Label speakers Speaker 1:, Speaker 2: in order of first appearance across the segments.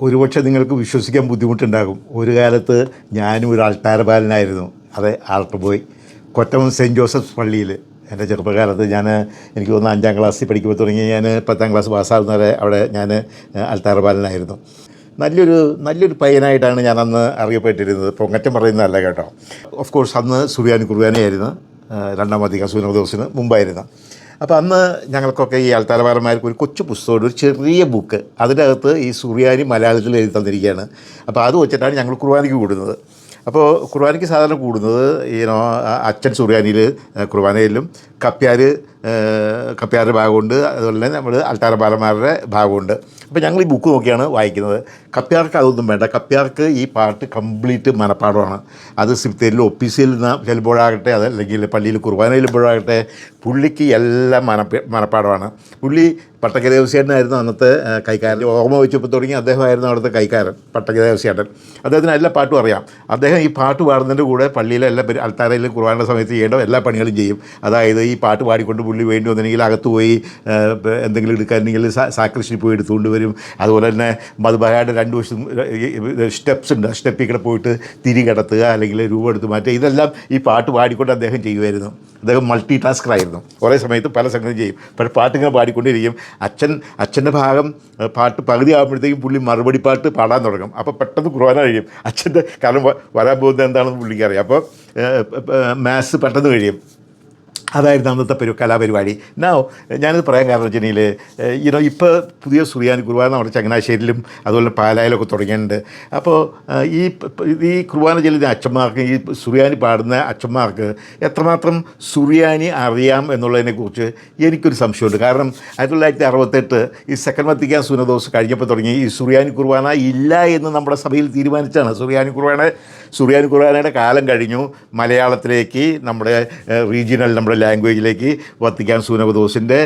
Speaker 1: ഒരുപക്ഷെ നിങ്ങൾക്ക് വിശ്വസിക്കാൻ ബുദ്ധിമുട്ടുണ്ടാകും. ഒരു കാലത്ത് ഞാനും ഒരു അൾത്താരപാലനായിരുന്നു അതെ ആൾട്ട് ബോയ്. കൊറ്റമൻ സെന്റ് ജോസഫ്സ് പള്ളിയിൽ എന്റെ ചെറുപ്പകാലത്ത് ഞാൻ എനിക്ക് തോന്നുന്നു അഞ്ചാം ക്ലാസ്സിൽ പഠിക്കുമ്പോൾ തുടങ്ങി ഞാൻ പത്താം ക്ലാസ് പാസ്സാകുന്ന വരെ അവിടെ ഞാൻ അൾത്താരപാലനായിരുന്നു നല്ലൊരു നല്ലൊരു പയ്യനായിട്ടാണ് ഞാൻ അന്ന് അറിയപ്പെട്ടിരുന്നത്. പൊങ്ങറ്റം പറയുന്നതല്ല കേട്ടോ. ഓഫ് കോഴ്സ് അന്ന് സുറിയാനി കുർബാനയായിരുന്നു ആ, രണ്ടാം അധികം സൂനോദോസിന് മുമ്പായിരുന്നു. അപ്പോൾ അന്ന് ഞങ്ങൾക്കൊക്കെ ഈ ആൾത്താരപാലന്മാർക്ക് ഒരു കൊച്ചു പുസ്തകമുണ്ട് ഒരു ചെറിയ ബുക്ക് അതിനകത്ത് ഈ സൂര്യാനി മലയാളത്തിൽ എഴുതി തന്നിരിക്കുകയാണ്. അപ്പോൾ അത് വെച്ചിട്ടാണ് ഞങ്ങൾ കുർബാനയ്ക്ക് കൂടുന്നത്. അപ്പോൾ കുർബാനയ്ക്ക് സാധാരണ കൂടുന്നത് ഈ അച്ഛൻ സുറിയാനിയിൽ കുർബാനയിലും കപ്പ്യാർ കപ്പ്യാരുടെ ഭാഗമുണ്ട്. അതുപോലെ തന്നെ നമ്മൾ അൾത്താര ബാലന്മാരുടെ ഭാഗമുണ്ട്. അപ്പോൾ ഞങ്ങൾ ഈ ബുക്ക് നോക്കിയാണ് വായിക്കുന്നത്. കപ്പ്യാർക്ക് അതൊന്നും വേണ്ട. കപ്പ്യാർക്ക് ഈ പാട്ട് കംപ്ലീറ്റ് മനപ്പാടമാണ് അത് സിപ്തേരിൽ ഒപ്പീസിൽ ചെല്ലുമ്പോഴാകട്ടെ അല്ലെങ്കിൽ പള്ളിയിൽ കുർബാന ചെല്ലുമ്പോഴാകട്ടെ പുള്ളിക്ക് എല്ലാം മനപ്പ മനപ്പാടമാണ് പുള്ളി പട്ടക്ക ദേവസ്യേട്ടനായിരുന്നു അന്നത്തെ കൈക്കാരൻ ഓർമ്മ വെച്ചപ്പോൾ തുടങ്ങി അദ്ദേഹമായിരുന്നു അവിടുത്തെ കൈക്കാരൻ പട്ടക്ക ദേവസ്യേട്ടൻ അദ്ദേഹത്തിന് എല്ലാ പാട്ടും അറിയാം. അദ്ദേഹം ഈ പാട്ട് പാടുന്നതിന്റെ കൂടെ പള്ളിയിലെ എല്ലാ അൽത്താരയിലും കുർബാനയുടെ സമയത്ത് ചെയ്യേണ്ട എല്ലാ പണികളും ചെയ്യും. അതായത് ഈ പാട്ട് പാടിക്കൊണ്ട് വേണ്ടി വന്നെങ്കിൽ അകത്ത് പോയി ആ, എന്തെങ്കിലും എടുക്കാനെങ്കിൽ സാക്രിസ്റ്റിൽ പോയി എടുത്തുകൊണ്ട് വരും. അതുപോലെ തന്നെ മധുബഹയുടെ രണ്ട് വശം സ്റ്റെപ്സ് ഉണ്ട്. സ്റ്റെപ്പിൽ കൂടെ പോയിട്ട് തിരി കിടത്തുക അല്ലെങ്കിൽ രൂപം എടുത്ത് മാറ്റുക. ഇതെല്ലാം ഈ പാട്ട് പാടിക്കൊണ്ട് അദ്ദേഹം ചെയ്യുമായിരുന്നു. അദ്ദേഹം മൾട്ടി ടാസ്കർ ആയിരുന്നു. കുറേ സമയത്ത് പല സംഗതി ചെയ്യും. പക്ഷേ പാട്ടിങ്ങനെ പാടിക്കൊണ്ടിരിക്കും. അച്ഛൻ അച്ഛന്റെ ഭാഗം പാട്ട് പകുതി ആകുമ്പോഴത്തേക്കും പുള്ളി മറുപടി പാട്ട് പാടാൻ തുടങ്ങും. അപ്പോൾ പെട്ടെന്ന് കുറവാനാ കഴിയും അച്ഛന്റെ കാരണം വരാൻ പോകുന്നത് എന്താണെന്ന് പുള്ളിക്കറിയാം അപ്പോൾ മാത്സ് പെട്ടെന്ന് കഴിയും. അതായിരുന്നു അന്നത്തെ പരി കലാപരിപാടി. എന്നാ ഞാനിത് പറയാൻ കാരണം വെച്ചിട്ടുണ്ടെങ്കിൽ ഇനോ ഇപ്പോൾ പുതിയ സുറിയാനി കുർബാന നമ്മുടെ ചങ്ങനാശ്ശേരിയിലും അതുപോലെ പാലായിലൊക്കെ തുടങ്ങിയിട്ടുണ്ട്. അപ്പോൾ ഈ ഈ കുർബാന ചെല്ലുന്ന അച്ഛന്മാർക്ക് ഈ സുറിയാനി പാടുന്ന അച്ഛന്മാർക്ക് എത്രമാത്രം സുറിയാനി അറിയാം എന്നുള്ളതിനെക്കുറിച്ച് എനിക്കൊരു സംശയമുണ്ട്. കാരണം ആയിരത്തി തൊള്ളായിരത്തി അറുപത്തെട്ട് ഈ സെക്കൻഡ് വത്തിക്കാൻ സുനദോസ് കഴിഞ്ഞപ്പോൾ തുടങ്ങി ഈ സുറിയാനി കുർബാന ഇല്ല എന്ന് നമ്മുടെ സഭയിൽ തീരുമാനിച്ചാണ് സുറിയാനി കുർബാന സുറിയാനി ഖുർആാനയുടെ കാലം കഴിഞ്ഞു. മലയാളത്തിലേക്ക് നമ്മുടെ റീജിയണൽ നമ്മുടെ ലാംഗ്വേജിലേക്ക് വത്തിക്കാൻ സൂനബദോസിന്റെ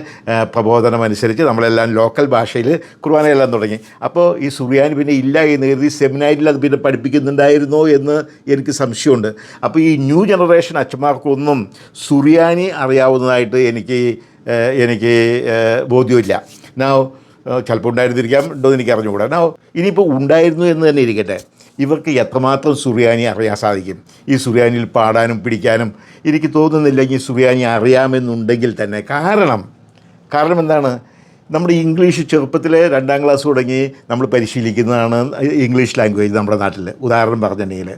Speaker 1: പ്രബോധനം അനുസരിച്ച് നമ്മളെല്ലാം ലോക്കൽ ഭാഷയിൽ കുർബാനയെല്ലാം തുടങ്ങി. അപ്പോൾ ഈ സുറിയാനി പിന്നെ ഇല്ല എന്ന് കരുതി സെമിനാരിൽ അത് പിന്നെ പഠിപ്പിക്കുന്നുണ്ടായിരുന്നോ എന്ന് എനിക്ക് സംശയമുണ്ട്. അപ്പോൾ ഈ ന്യൂ ജനറേഷൻ അച്ഛന്മാർക്കൊന്നും സുറിയാനി അറിയാവുന്നതായിട്ട് എനിക്ക് എനിക്ക് ബോധ്യമില്ല. നാ ചിലപ്പോൾ ഉണ്ടായിരുന്നിരിക്കാം ഉണ്ടോ എന്ന് എനിക്ക് അറിഞ്ഞുകൂടാ. നാ ഇനിയിപ്പോൾ ഉണ്ടായിരുന്നു എന്ന് തന്നെ ഇരിക്കട്ടെ. ഇവർക്ക് എത്രമാത്രം സുറിയാനി അറിയാൻ സാധിക്കും? ഈ സുറിയാനിയിൽ പാടാനും പിടിക്കാനും എനിക്ക് തോന്നുന്നില്ലെങ്കിൽ സുറിയാനി അറിയാമെന്നുണ്ടെങ്കിൽ തന്നെ. കാരണം കാരണം എന്താണ്? നമ്മുടെ ഇംഗ്ലീഷ് ചെറുപ്പത്തിലെ രണ്ടാം ക്ലാസ് തുടങ്ങി നമ്മൾ പരിശീലിക്കുന്നതാണ് ഇംഗ്ലീഷ് ലാംഗ്വേജ് നമ്മുടെ നാട്ടിൽ. ഉദാഹരണം പറഞ്ഞിട്ടുണ്ടെങ്കിൽ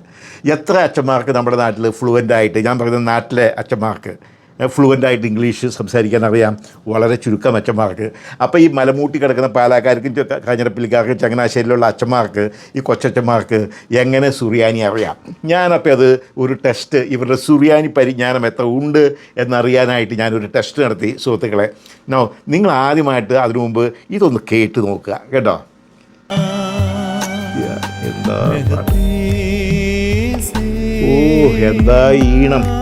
Speaker 1: എത്ര അച്ഛന്മാർക്ക് നമ്മുടെ നാട്ടിൽ ഫ്ലുവന്റ് ആയിട്ട് ഞാൻ പറയുന്നത് നാട്ടിലെ അച്ഛന്മാർക്ക് ഫ്ലുവന്റ് ആയിട്ട് ഇംഗ്ലീഷ് സംസാരിക്കാൻ അറിയാം വളരെ ചുരുക്കം അച്ഛന്മാർക്ക്. അപ്പോൾ ഈ മലമൂട്ടി കിടക്കുന്ന പാലാക്കാർക്കും കാഞ്ഞിരപ്പള്ളിക്കാർക്കും ചങ്ങനാശ്ശേരിയിലുള്ള അച്ഛന്മാർക്ക് ഈ കൊച്ചച്ഛന്മാർക്ക് എങ്ങനെ സുറിയാനി അറിയാം? ഞാനപ്പോൾ അത് ഒരു ടെസ്റ്റ് ഇവരുടെ സുറിയാനി പരിജ്ഞാനം എത്ര ഉണ്ട് എന്നറിയാനായിട്ട് ഞാനൊരു ടെസ്റ്റ് നടത്തി സുഹൃത്തുക്കളെ. നോ നിങ്ങൾ ആദ്യമായിട്ട് അതിനു മുമ്പ് ഇതൊന്ന് കേട്ട് നോക്കുക കേട്ടോ? എന്താ ഓ എന്താ ഈണം.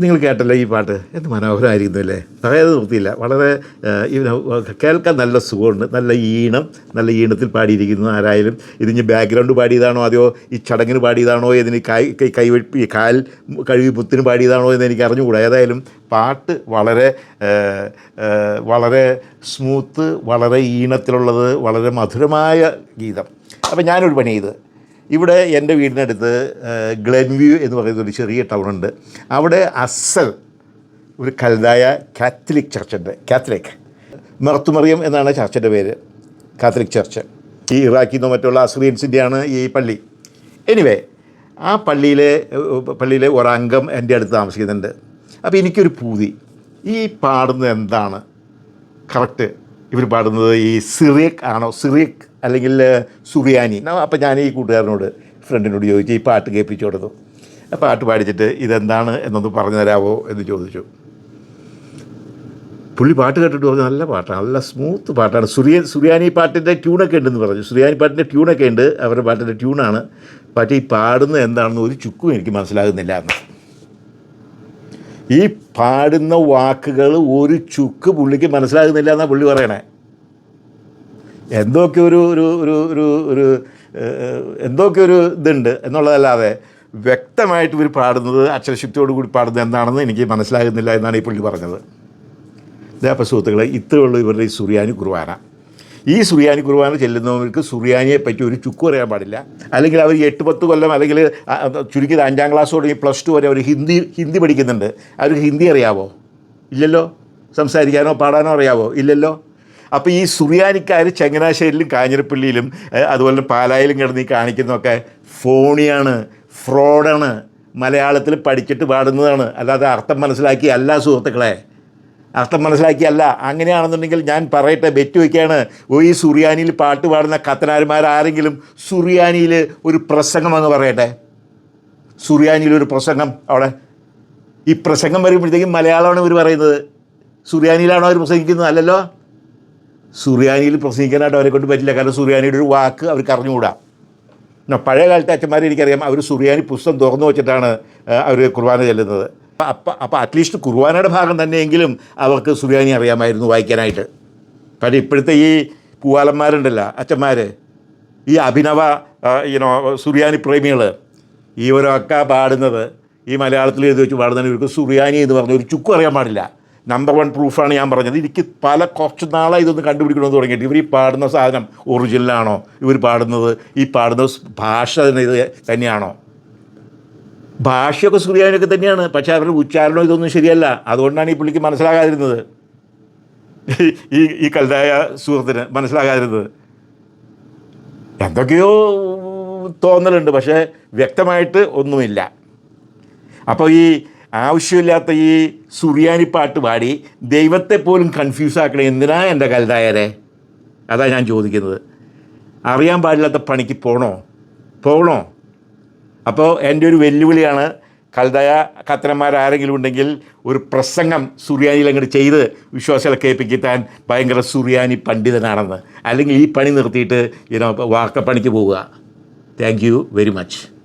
Speaker 1: നിങ്ങൾ കേട്ടല്ലോ ഈ പാട്ട്? എന്ത് മനോഹരമായിരിക്കുന്നു അല്ലേ? പറയാതെ നിർത്തിയില്ല. വളരെ കേൾക്കാൻ നല്ല സുഖമുണ്ട്. നല്ല ഈണം നല്ല ഈണത്തിൽ പാടിയിരിക്കുന്നു ആരായാലും. ഇതിന് ബാക്ക്ഗ്രൗണ്ട് പാടിയതാണോ അതെയോ ഈ ചടങ്ങിന് പാടിയതാണോ? ഇതിന് കൈ കൈവെപ്പി കാൽ കഴുകി പുത്തിന് പാടിയതാണോ എന്ന് എനിക്ക് അറിഞ്ഞുകൂടാ. ഏതായാലും പാട്ട് വളരെ വളരെ സ്മൂത്ത് വളരെ ഈണത്തിലുള്ളത് വളരെ മധുരമായ ഗീതം. അപ്പോൾ ഞാനൊരു പണി ചെയ്ത് ഇവിടെ എന്റെ വീടിനടുത്ത് ഗ്ലെൻ വ്യൂ എന്ന് പറയുന്ന ഒരു ചെറിയ ടൗണുണ്ട് അവിടെ അസൽ ഒരു കലതായ കാത്തലിക് ചർച്ചുണ്ട് കാത്തലിക് മർത്തുമറിയം എന്നാണ് ചർച്ചിന്റെ പേര്. കാത്തലിക് ചർച്ച് ഈ ഇറാഖിൽ നിന്നോ മറ്റുള്ള അസ്രീൻസിന്റെയാണ് ഈ പള്ളി. എനിവേ ആ പള്ളിയിലെ പള്ളിയിലെ ഒരംഗം എന്റെ അടുത്ത് താമസിക്കുന്നുണ്ട്. അപ്പോൾ എനിക്കൊരു പൂതി. ഈ പാടുന്നത് എന്താണ്? കറക്റ്റ് ഇവർ പാടുന്നത് ഈ സിറിയക് ആണോ? സിറിയക് അല്ലെങ്കിൽ സുറിയാനി. അപ്പം ഞാൻ ഈ കൂട്ടുകാരനോട് ഫ്രണ്ടിനോട് ചോദിച്ചു ഈ പാട്ട് കേൾപ്പിച്ചു കൊടുത്തു. പാട്ട് പാടിച്ചിട്ട് ഇതെന്താണ് എന്നൊന്ന് പറഞ്ഞു തരാമോ എന്ന് ചോദിച്ചു. പുള്ളി പാട്ട് കേട്ടിട്ട് പറഞ്ഞു നല്ല പാട്ടാണ് നല്ല സ്മൂത്ത് പാട്ടാണ്. സുറിയ സുറിയാനി പാട്ടിന്റെ ട്യൂണൊക്കെ ഉണ്ടെന്ന് പറഞ്ഞു. സുറിയാനി പാട്ടിന്റെ ട്യൂണൊക്കെ ഉണ്ട് അവരുടെ പാട്ടിന്റെ ട്യൂണാണ്. പക്ഷേ ഈ പാടുന്നത് എന്താണെന്ന് ഒരു ചുക്കും എനിക്ക് മനസ്സിലാകുന്നില്ല എന്ന്. ഈ പാടുന്ന വാക്കുകൾ ഒരു ചുക്ക് പുള്ളിക്ക് മനസ്സിലാകുന്നില്ല എന്നാണ് പുള്ളി പറയണേ. എന്തൊക്കെ ഒരു ഒരു ഒരു ഒരു ഒരു എന്തൊക്കെ ഒരു ഇതുണ്ട് എന്നുള്ളതല്ലാതെ വ്യക്തമായിട്ട് ഇവർ പാടുന്നത് അക്ഷരശുദ്ധിയോട് കൂടി പാടുന്നത് എന്താണെന്ന് എനിക്ക് മനസ്സിലാകുന്നില്ല എന്നാണ് ഈ പുള്ളി പറഞ്ഞത്. ഇതേപ്പോൾ സുഹൃത്തുക്കളെ ഇത്രയുള്ള ഇവരുടെ ഈ സുറിയാനി കുർബാന. ഈ സുറിയാനി കുർബാന ചെല്ലുന്നവർക്ക് സുറിയാനിയെ പറ്റി ഒരു ചുക്ക് പറയാൻ പാടില്ല. അല്ലെങ്കിൽ അവർ എട്ട് പത്ത് കൊല്ലം അല്ലെങ്കിൽ ചുരുക്കിയത് അഞ്ചാം ക്ലാസ് തുടങ്ങി പ്ലസ് ടു വരെ അവർ ഹിന്ദി ഹിന്ദി പഠിക്കുന്നുണ്ട്. അവർക്ക് ഹിന്ദി അറിയാവോ? ഇല്ലല്ലോ? സംസാരിക്കാനോ പാടാനോ അറിയാവോ? ഇല്ലല്ലോ? അപ്പോൾ ഈ സുറിയാനിക്കാർ ചങ്ങനാശ്ശേരിയിലും കാഞ്ഞിരപ്പള്ളിയിലും അതുപോലെ പാലായിലും കിടന്ന് ഈ കാണിക്കുന്നതൊക്കെ ഫോണിയാണ് ഫ്രോഡാണ്. മലയാളത്തിൽ പഠിച്ചിട്ട് പാടുന്നതാണ്. അല്ലാതെ അർത്ഥം മനസ്സിലാക്കി അല്ല സുഹൃത്തുക്കളെ. അർത്ഥം മനസ്സിലാക്കിയല്ല അങ്ങനെയാണെന്നുണ്ടെങ്കിൽ ഞാൻ പറയട്ടെ ബെറ്റ് വയ്ക്കുകയാണ് ഈ സുറിയാനിയിൽ പാട്ട് പാടുന്ന കത്തനാരുമാരാരെങ്കിലും സുറിയാനിയിൽ ഒരു പ്രസംഗം അങ്ങ് പറയട്ടെ. സുറിയാനിയിൽ ഒരു പ്രസംഗം അവിടെ. ഈ പ്രസംഗം വരുമ്പോഴത്തേക്കും മലയാളമാണ് ഇവർ പറയുന്നത്. സുറിയാനിയിലാണോ അവർ പ്രസംഗിക്കുന്നത്? അല്ലല്ലോ? സുറിയാനിയിൽ പ്രസംഗിക്കാനായിട്ട് അവരെ കൊണ്ട് പറ്റില്ല. കാരണം സുറിയാനിയുടെ ഒരു വാക്ക് അവർക്ക് അറിഞ്ഞുകൂടാ. എന്നാൽ പഴയ കാലത്തെ അച്ഛന്മാരെ എനിക്കറിയാം. അവർ സുറിയാനി പുസ്തകം തുറന്നു വെച്ചിട്ടാണ് അവർ കുർബാന ചെല്ലുന്നത്. അപ്പം അപ്പോൾ അറ്റ്ലീസ്റ്റ് കുർബാനയുടെ ഭാഗം തന്നെയെങ്കിലും അവർക്ക് സുറിയാനി അറിയാമായിരുന്നു വായിക്കാനായിട്ട്. കാരണം ഇപ്പോഴത്തെ ഈ പൂവാലന്മാരുണ്ടല്ലോ അച്ഛന്മാർ ഈ അഭിനവ ഈനോ സുറിയാനി പ്രേമികൾ ഈ ഇവരൊക്കെ പാടുന്നത് ഈ മലയാളത്തിൽ എഴുതി വെച്ച് പാടുന്നതിന് ഇവർക്ക് സുറിയാനി എന്ന് പറഞ്ഞ ഒരു ചുക്കും അറിയാൻ പാടില്ല. നമ്പർ വൺ പ്രൂഫാണ് ഞാൻ പറഞ്ഞത്. എനിക്ക് പല കുറച്ച് നാളായി ഇതൊന്ന് കണ്ടുപിടിക്കണമെന്ന് തുടങ്ങിയിട്ട് ഇവർ ഈ പാടുന്ന സാധനം ഒറിജിനലാണോ ഇവർ പാടുന്നത് ഈ പാടുന്ന ഭാഷ ഇത് തന്നെയാണോ? ഭാഷയൊക്കെ സുറിയാനൊക്കെ തന്നെയാണ്. പക്ഷേ അവരുടെ ഉച്ചാരണം ഇതൊന്നും ശരിയല്ല. അതുകൊണ്ടാണ് ഈ പുള്ളിക്ക് മനസ്സിലാകാതിരുന്നത്. ഈ ഈ കലതായ സുഹൃത്തിന് മനസ്സിലാകാതിരുന്നത്. എന്തൊക്കെയോ തോന്നലുണ്ട്. പക്ഷേ വ്യക്തമായിട്ട് ഒന്നുമില്ല. അപ്പോൾ ഈ ആവശ്യമില്ലാത്ത ഈ സുറിയാനി പാട്ട് പാടി ദൈവത്തെ പോലും കൺഫ്യൂസ് ആക്കണേ എന്തിനാ എന്റെ കലതായരെ അതാ ഞാൻ ചോദിക്കുന്നത്. അറിയാൻ പാടില്ലാത്ത പണിക്ക് പോകണോ പോകണോ അപ്പോൾ എന്റെ ഒരു വെല്ലുവിളിയാണ് കലതായ കത്തനന്മാരാരെങ്കിലും ഉണ്ടെങ്കിൽ ഒരു പ്രസംഗം സുറിയാനിയിൽ അങ്ങോട്ട് ചെയ്ത് വിശ്വാസികളെ കേൾപ്പിക്കാൻ ഭയങ്കര സുറിയാനി പണ്ഡിതനാണെന്ന്. അല്ലെങ്കിൽ ഈ പണി നിർത്തിയിട്ട് ഇനോ വാക്കപ്പണിക്ക് പോവുക. Thank you very much